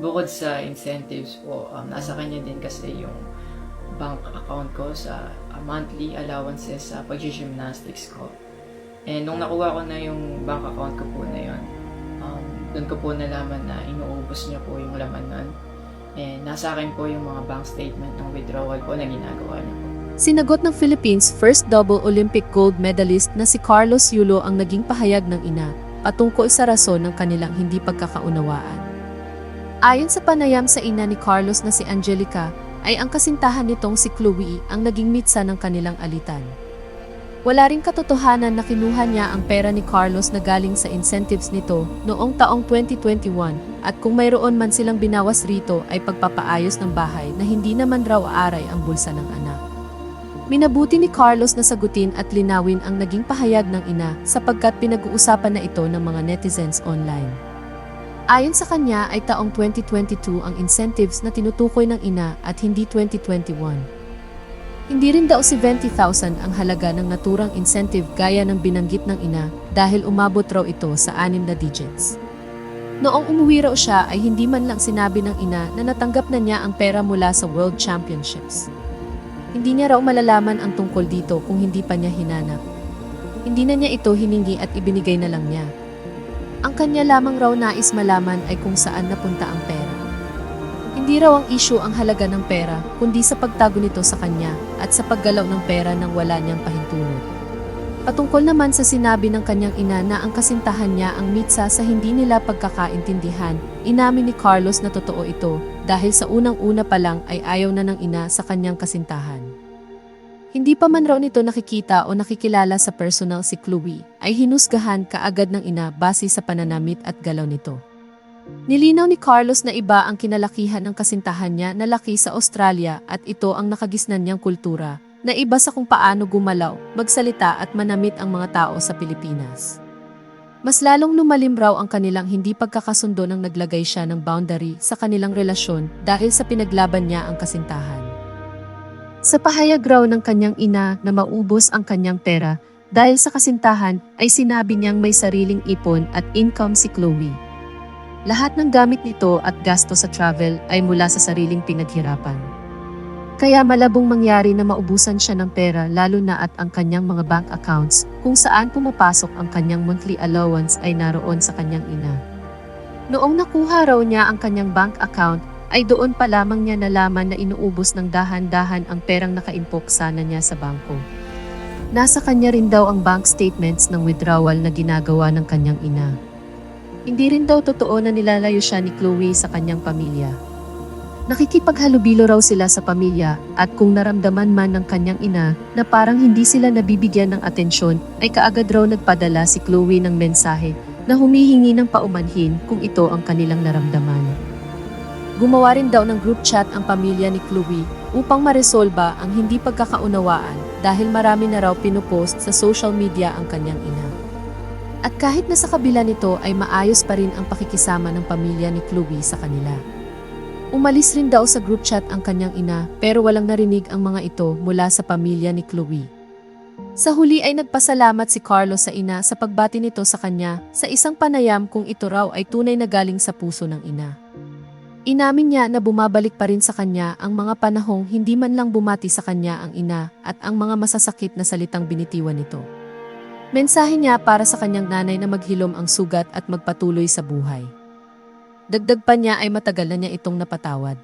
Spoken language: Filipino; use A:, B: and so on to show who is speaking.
A: bukod sa incentives po, um, nasa kanya din kasi yung bank account ko sa uh, monthly allowances sa pag-gymnastics ko. And nung nakuha ko na yung bank account ko po na yun, um, doon ko po nalaman na inuubos niya po yung laman nun. And nasa akin po yung mga bank statement ng withdrawal ko na ginagawa niya po.
B: Sinagot ng Philippines' first double Olympic gold medalist na si Carlos Yulo ang naging pahayag ng ina patungkol sa rason ng kanilang hindi pagkakaunawaan. Ayon sa panayam sa ina ni Carlos na si Angelica, ay ang kasintahan nitong si Chloe ang naging mitsa ng kanilang alitan. Wala ring katotohanan na kinuha niya ang pera ni Carlos na galing sa incentives nito noong taong 2021 at kung mayroon man silang binawas rito ay pagpapaayos ng bahay na hindi naman raw aaray ang bulsa ng anak. Minabuti ni Carlos na sagutin at linawin ang naging pahayag ng ina sapagkat pinag-uusapan na ito ng mga netizens online. Ayon sa kanya ay taong 2022 ang incentives na tinutukoy ng ina at hindi 2021. Hindi rin daw si 20,000 ang halaga ng naturang incentive gaya ng binanggit ng ina dahil umabot raw ito sa anim na digits. Noong umuwi raw siya ay hindi man lang sinabi ng ina na natanggap na niya ang pera mula sa World Championships. Hindi niya raw malalaman ang tungkol dito kung hindi pa niya hinanap. Hindi na niya ito hiningi at ibinigay na lang niya. Ang kanya lamang raw nais malaman ay kung saan napunta ang pera. Hindi raw ang issue ang halaga ng pera, kundi sa pagtago nito sa kanya at sa paggalaw ng pera nang wala niyang pahintulot. Patungkol naman sa sinabi ng kanyang ina na ang kasintahan niya ang mitsa sa hindi nila pagkakaintindihan, inamin ni Carlos na totoo ito dahil sa unang-una pa lang ay ayaw na ng ina sa kanyang kasintahan. Hindi pa man raw nito nakikita o nakikilala sa personal si Chloe, ay hinusgahan kaagad ng ina base sa pananamit at galaw nito. Nilinaw ni Carlos na iba ang kinalakihan ng kasintahan niya na laki sa Australia at ito ang nakagisnan niyang kultura, na iba sa kung paano gumalaw, magsalita at manamit ang mga tao sa Pilipinas. Mas lalong lumalim raw ang kanilang hindi pagkakasundo nang naglagay siya ng boundary sa kanilang relasyon dahil sa pinaglaban niya ang kasintahan. Sa pahayag raw ng kanyang ina na maubos ang kanyang pera dahil sa kasintahan ay sinabi niyang may sariling ipon at income si Chloe. Lahat ng gamit nito at gasto sa travel ay mula sa sariling pinaghirapan. Kaya malabong mangyari na maubusan siya ng pera lalo na at ang kanyang mga bank accounts kung saan pumapasok ang kanyang monthly allowance ay naroon sa kanyang ina. Noong nakuha raw niya ang kanyang bank account ay doon pa lamang niya nalaman na inuubos ng dahan-dahan ang perang nakaimpok sana niya sa bangko. Nasa kanya rin daw ang bank statements ng withdrawal na ginagawa ng kanyang ina. Hindi rin daw totoo na nilalayo siya ni Chloe sa kanyang pamilya. Nakikipaghalubilo raw sila sa pamilya at kung naramdaman man ng kanyang ina na parang hindi sila nabibigyan ng atensyon ay kaagad raw nagpadala si Chloe ng mensahe na humihingi ng paumanhin kung ito ang kanilang naramdaman. Gumawa rin daw ng group chat ang pamilya ni Chloe upang maresolba ang hindi pagkakaunawaan dahil marami na raw pinupost sa social media ang kanyang ina. At kahit na sa kabila nito ay maayos pa rin ang pakikisama ng pamilya ni Chloe sa kanila. Umalis rin daw sa group chat ang kanyang ina pero walang narinig ang mga ito mula sa pamilya ni Chloe. Sa huli ay nagpasalamat si Carlos sa ina sa pagbati nito sa kanya sa isang panayam kung ito raw ay tunay na galing sa puso ng ina. Inamin niya na bumabalik pa rin sa kanya ang mga panahong hindi man lang bumati sa kanya ang ina at ang mga masasakit na salitang binitiwan nito. Mensahe niya para sa kanyang nanay na maghilom ang sugat at magpatuloy sa buhay. Dagdag pa niya ay matagal na niya itong napatawad.